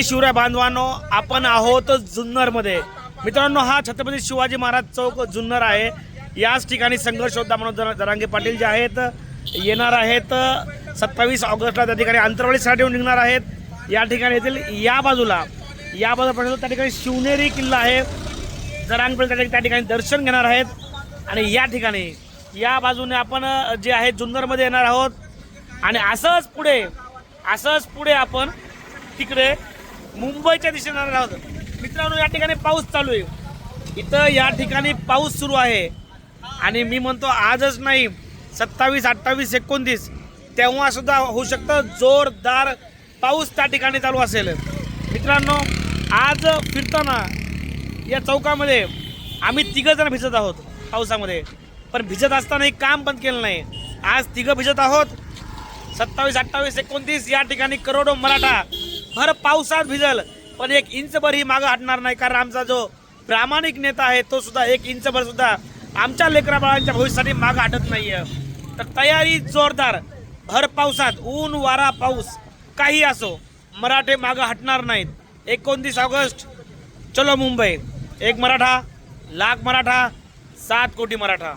शिवराय बांधवांनो आपण आहोत जुन्नरमध्ये. मित्रांनो हा छत्रपती शिवाजी महाराज चौक जुन्नर आहे. याच ठिकाणी संघर्ष योद्धा म्हणून जरा- जरांगे पाटील जे आहेत येणार आहेत. सत्तावीस ऑगस्टला त्या ठिकाणी अंतरवाळीसाठी निघणार आहेत. या ठिकाणी येथील या बाजूला या बाजूला पर्यंत त्या ठिकाणी शिवनेरी किल्ला आहे. जरांग पाटील त्या ठिकाणी- त्या ठिकाणी दर्शन घेणार आहेत. आणि या ठिकाणी या बाजूने आपण जे आहे जुन्नरमध्ये येणार आहोत. आणि असंच पुढे असंच पुढे आपण तिकडे मुंबईच्या दिशेने जाणार आहोत. मित्रांनो या ठिकाणी पाऊस चालू आहे. इथं या ठिकाणी पाऊस सुरू आहे. आणि मी म्हणतो आजच नाही सत्तावीस अठ्ठावीस एकोणतीस तेव्हासुद्धा होऊ शकतं जोरदार पाऊस त्या ठिकाणी चालू असेल. मित्रांनो आज फिरताना या चौकामध्ये आम्ही तिघं जण भिजत आहोत पावसामध्ये. पण भिजत असताना एक काम पण केलं नाही. आज तिघं भिजत आहोत. सत्तावीस अठ्ठावीस एकोणतीस या ठिकाणी करोडो मराठा भर पावसात भिजल. पण एक इंचभर ही मागं हटणार नाही कारण आमचा जो प्रामाणिक नेता आहे तो सुद्धा एक इंचभर सुद्धा आमच्या लेकरा बाळांच्या भविष्यासाठी मागं हटत नाहीये. तर तयारी जोरदार. भर पावसात ऊन वारा पाऊस काही असो मराठे मागं हटणार नाहीत. एकोणतीस ऑगस्ट. चलो मुंबई. एक मराठा लाख मराठा सात कोटी मराठा.